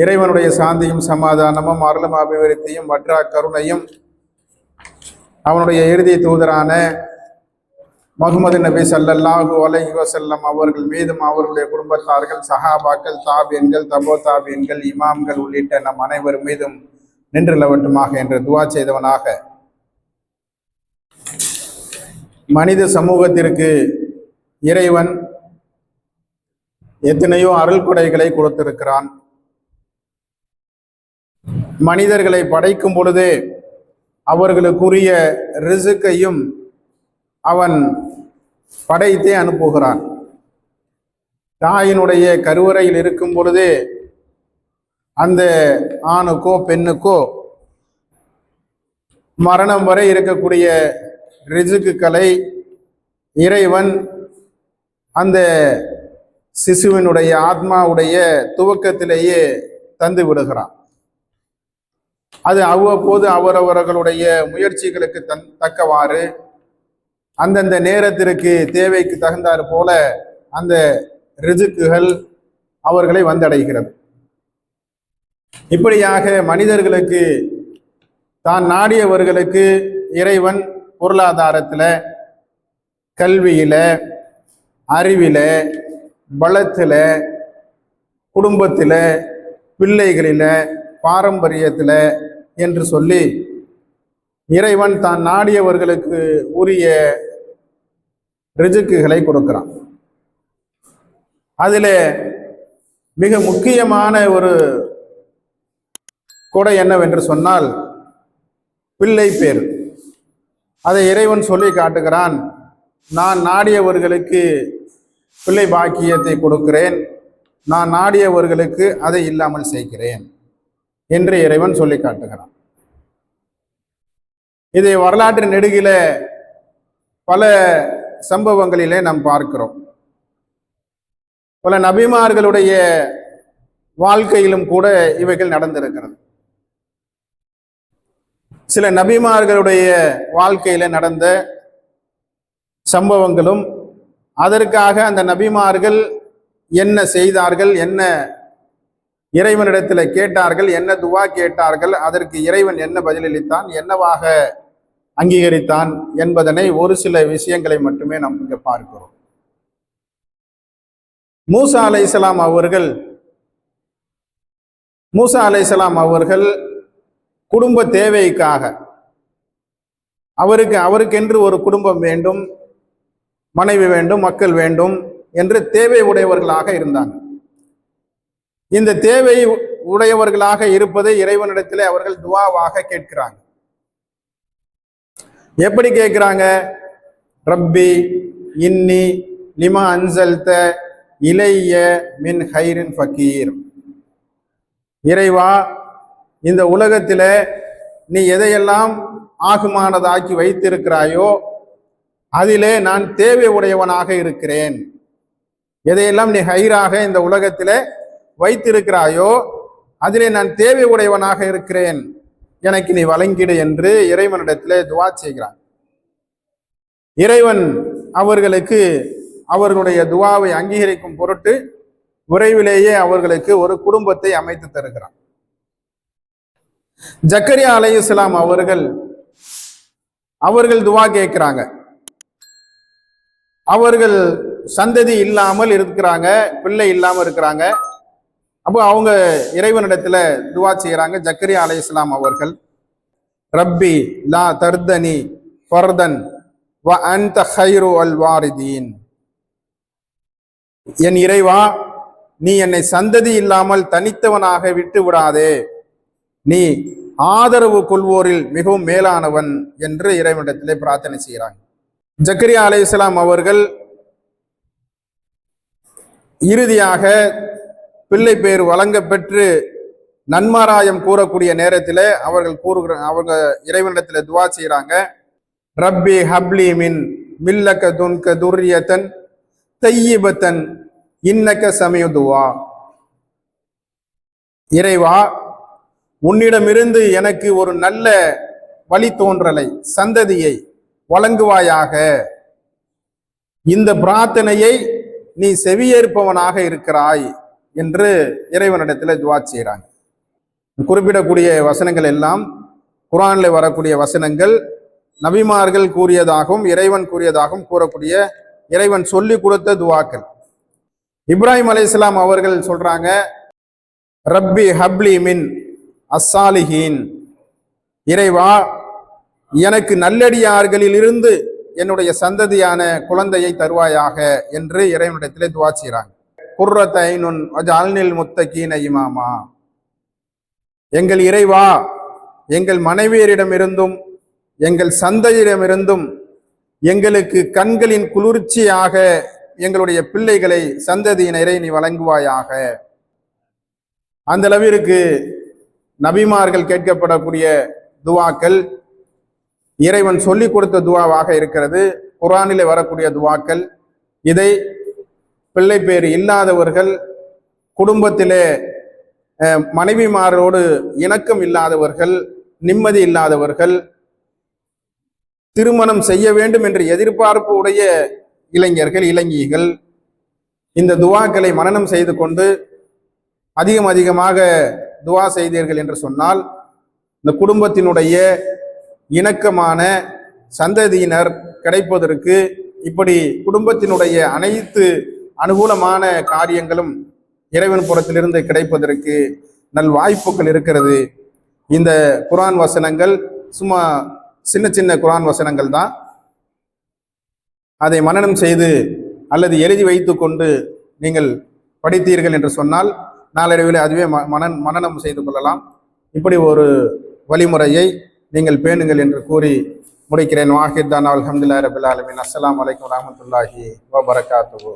இறைவனுடைய சாந்தியும் சமாதானமும் அருளும் அபிவிருத்தியும் வற்றா கருணையும் அவனுடைய இறுதி தூதரான முகமது நபி ஸல்லல்லாஹு அலஹி வசல்லம் அவர்கள் மீதும் அவர்களுடைய குடும்பத்தார்கள் சஹாபாக்கள் தாபியன்கள் தபோ தாபியன்கள் இமாம்கள் உள்ளிட்ட நம் அனைவர் மீதும் நின்றுள்ளவட்டுமாக என்று துவா செய்தவனாக. மனித சமூகத்திற்கு இறைவன் எத்தனையோ அருள் கொடைகளை கொடுத்திருக்கிறான். மனிதர்களை படைக்கும் பொழுதே அவர்களுக்குரிய ரிசுக்கையும் அவன் படைத்தே அனுப்புகிறான். தாயினுடைய கருவறையில் இருக்கும் பொழுதே அந்த ஆணுக்கோ பெண்ணுக்கோ மரணம் வரை இருக்கக்கூடிய ரிசுக்குகளை இறைவன் அந்த சிசுவினுடைய ஆத்மாவுடைய துவக்கத்திலேயே தந்து விடுகிறான். அது அவ்வப்போது அவரவர்களுடைய முயற்சிகளுக்கு தன் தக்கவாறு அந்தந்த நேரத்திற்கு தேவைக்கு தகுந்தாறு போல அந்த ரிஜுக்குகள் அவர்களை வந்தடைகிறது. இப்படியாக மனிதர்களுக்கு தான் நாடியவர்களுக்கு இறைவன் பொருளாதாரத்தில் கல்வியில அறிவில பலத்தில் குடும்பத்தில் பிள்ளைகளில் பாரம்பரியத்தில் என்று சொல்லி இறைவன் தான் நாடியவர்களுக்கு உரிய ரிஜுக்குகளை கொடுக்கிறான். அதில் மிக முக்கியமான ஒரு கொடை என்னவென்று சொன்னால் பிள்ளை பேர் அதை இறைவன் சொல்லி காட்டுகிறான் நான் நாடியவர்களுக்கு பிள்ளை பாக்கியத்தை கொடுக்கிறேன் நான் நாடியவர்களுக்கு அதை இல்லாமல் செய்கிறேன். என்று இறைவன் சொல்லி காட்டுகிறான். இதை வரலாற்று நெடுகில பல சம்பவங்களிலே நாம் பார்க்கிறோம். பல நபிமார்களுடைய வாழ்க்கையிலும் கூட இவைகள் நடந்திருக்கிறது. சில நபிமார்களுடைய வாழ்க்கையில நடந்த சம்பவங்களும் அதற்காக அந்த நபிமார்கள் என்ன செய்தார்கள் என்ன இறைவனிடத்தில் கேட்டார்கள் என்ன துவா கேட்டார்கள் அதற்கு இறைவன் என்ன பதிலளித்தான் என்னவாக அங்கீகரித்தான் என்பதனை ஒரு சில விஷயங்களை மட்டுமே நாம் இங்கே பார்க்கிறோம். மூசா அலை அவர்கள் மூசா அலை அவர்கள் குடும்ப தேவைக்காக அவருக்கு அவருக்கென்று ஒரு குடும்பம் வேண்டும் மனைவி வேண்டும் மக்கள் வேண்டும் என்று தேவை உடையவர்களாக இருந்தாங்க. இந்த தேவை உடையவர்களாக இருப்பதை இறைவனிடத்திலே அவர்கள் துவாவாக கேட்கிறாங்க. எப்படி கேட்கிறாங்க? ரப்பி இன்னி லிமா அன்சல்த இலைய மின் ஹைரின் ஃபக்கீர் இறைவா இந்த உலகத்தில் நீ எதையெல்லாம் ஆகுமானதாக்கி வைத்திருக்கிறாயோ அதிலே நான் தேவை உடையவனாக இருக்கிறேன். எதையெல்லாம் நீ ஹைராக இந்த உலகத்திலே வைத்திருக்கிறாயோ அதிலே நான் தேவை உடையவனாக இருக்கிறேன். எனக்கு நீ வழங்கிடு என்று இறைவனிடத்திலே துவா செய்கிறான். இறைவன் அவர்களுக்கு அவர்களுடைய துவாவை அங்கீகரிக்கும் பொருட்டு விரைவிலேயே அவர்களுக்கு ஒரு குடும்பத்தை அமைத்து தருகிறான். ஜக்கரியா அலை இஸ்லாம் அவர்கள் அவர்கள் துவா கேட்கிறாங்க. அவர்கள் சந்ததி இல்லாமல் இருக்கிறாங்க பிள்ளை இல்லாமல் இருக்கிறாங்க. அப்போ அவங்க இறைவனிடத்துல துவா செய்கிறாங்க ஜக்கரியா அலை இஸ்லாம் அவர்கள் ரப்பி லா தர்தனி ஃபர்தன் வ அன்த ஹைரு அல் வாரிதீன். என் இறைவா நீ என்னை சந்ததி இல்லாமல் தனித்தவனாக விட்டு விடாதே. நீ ஆதரவு கொள்வோரில் மிகவும் மேலானவன் என்று இறைவனிடத்திலே பிரார்த்தனை செய்கிறாங்க ஜக்கரியா அலை இஸ்லாம் அவர்கள் இறுதியாக பிள்ளை பேர் வழங்க பெற்று நன்மாராயம் கூறக்கூடிய நேரத்தில் அவர்கள் கூறுகிற அவங்க இறைவனிடத்தில் துவா செய்கிறாங்க ரப்பி ஹப்லி மின் மில்லக்க துன்க துர்ரியத்தன் தையிபத்தன் இன்னக்க சமய துவா. இறைவா உன்னிடமிருந்து எனக்கு ஒரு நல்ல வழித்தோன்றலை சந்ததியை வழங்குவாயாக. இந்த பிரார்த்தனையை நீ செவியேற்பவனாக இருக்கிறாய். என்று இறைவனிடத்தில் துவா செய்கிறாங்க. குறிப்பிடக்கூடிய வசனங்கள் எல்லாம் குரானில் வரக்கூடிய வசனங்கள் நபிமார்கள் கூறியதாகவும் இறைவன் கூறியதாகவும் கூறக்கூடிய இறைவன் சொல்லி கொடுத்த துவாக்கள். இப்ராஹிம் அலைஹிஸ்ஸலாம் அவர்கள் சொல்றாங்க ரப்பி ஹப்லி மின் அஸ்ஸாலிஹீன். இறைவா எனக்கு நல்லடியார்களில் இருந்து என்னுடைய சந்ததியான குழந்தையை தருவாயாக என்று இறைவனிடத்திலே துவா செய்கிறாங்க. குர்ரத் ஐனுன் அல்நில் முத்தகீன இமாமா. எங்கள் இறைவா எங்கள் மனைவியரிடமிருந்தும் எங்கள் சந்தையிடமிருந்தும் எங்களுக்கு கண்களின் குளிர்ச்சியாக எங்களுடைய பிள்ளைகளை சந்ததியினரை நீ வழங்குவாயாக. அந்த அளவிற்கு நபிமார்கள் கேட்கப்படக்கூடிய துவாக்கள் இறைவன் சொல்லிக் கொடுத்த துவாவாக இருக்கிறது. குரானிலே வரக்கூடிய துவாக்கள் இதை பிள்ளை பேர் இல்லாதவர்கள் குடும்பத்திலே மனைவிமாரோடு இணக்கம் இல்லாதவர்கள் நிம்மதி இல்லாதவர்கள் திருமணம் செய்ய வேண்டும் என்ற எதிர்பார்ப்பு உடைய இளைஞர்கள் இளைஞிகள் இந்த துவாக்களை மனனம் செய்து கொண்டு அதிகம் அதிகமாக துவா செய்தீர்கள் என்று சொன்னால் இந்த குடும்பத்தினுடைய இணக்கமான சந்ததியினர் கிடைப்பதற்கு இப்படி குடும்பத்தினுடைய அனைத்து அனுகூலமான காரியங்களும் இறைவன் புறத்திலிருந்து கிடைப்பதற்கு நல் வாய்ப்புகள் இருக்கிறது. இந்த குரான் வசனங்கள் சும்மா சின்ன சின்ன குரான் வசனங்கள் தான். அதை மனனம் செய்து அல்லது எழுதி வைத்து கொண்டு நீங்கள் படித்தீர்கள் என்று சொன்னால் நாளடைவில் அதுவே ம- மனன் மனனம் செய்து கொள்ளலாம். இப்படி ஒரு வழிமுறையை நீங்கள் பேணுங்கள் என்று கூறி முடிக்கிறேன். வாஹித் தான் அல்ஹம்துலில்லாஹி ரபில் ஆலமீன். அஸ்ஸலாமு அலைக்கும் வரஹ்மத்துல்லாஹி வபரகாத்துஹு.